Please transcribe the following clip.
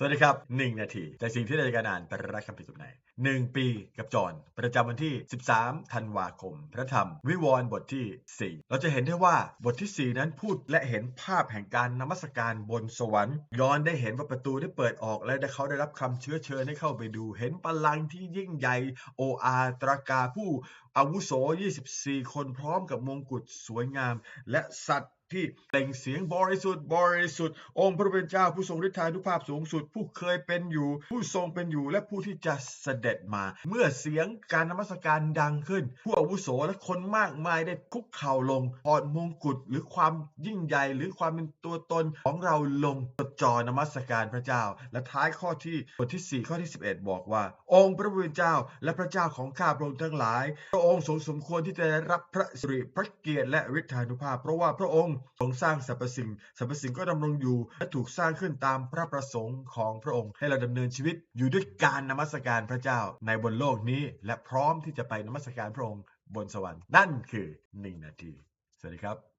สวัสดีครับ 1 นาที แต่สิ่งที่เราจะการอ่านเป็นรักคำผิสุดไหน1ปีกับจอนประจำวันที่ 13 ธันวาคม พระธรรม วิวรณ์บทที่ 4 เราจะเห็นได้ว่าบทที่ 4 นั้นพูดและเห็นภาพแห่งการนมัสการบนสวรรค์ย้อนได้เห็นว่าประตูได้เปิดออกและเขาได้รับคำเชื้อเชิญให้เข้าไปดู เห็นพลังที่ยิ่งใหญ่โออาตรากาผู้อาวุโส 24 คนพร้อมกับมงกุฎสวยงาม และสัตว์ ที่เปล่งเสียงบริสุทธิ์บริสุทธิ์องค์พระผู้เป็นเจ้าผู้ทรงฤทธานุภาพสูงสุด ผู้เคยเป็นอยู่ ผู้ทรงเป็นอยู่และผู้ที่จะเสด็จมา เมื่อเสียงการนมัสการดังขึ้น ผู้อาวุโสและคนมากมายได้คุกเข่าลงถอดมงกุฎหรือความยิ่งใหญ่หรือความเป็นตัวตนของเราลงจดจ่อนมัสการพระเจ้า และท้ายข้อที่บทที่ 4 ข้อที่ 11 บอกว่า องค์พระผู้เป็นเจ้าและพระเจ้าของข้าพระองค์ทั้งหลาย พระองค์สมควรที่จะได้รับพระสิริพระเกียรติและฤทธานุภาพ เพราะว่าพระองค์ทรงสร้างสรรพสิ่ง สรรพสิ่งก็ดำรงอยู่ และถูกสร้างขึ้นตามพระประสงค์ของพระองค์ ให้เราดำเนินชีวิตอยู่ด้วยการนมัสการพระเจ้าในบนโลกนี้ และพร้อมที่จะไปนมัสการพระองค์บนสวรรค์นั่นคือหนึ่งนาที สวัสดีครับ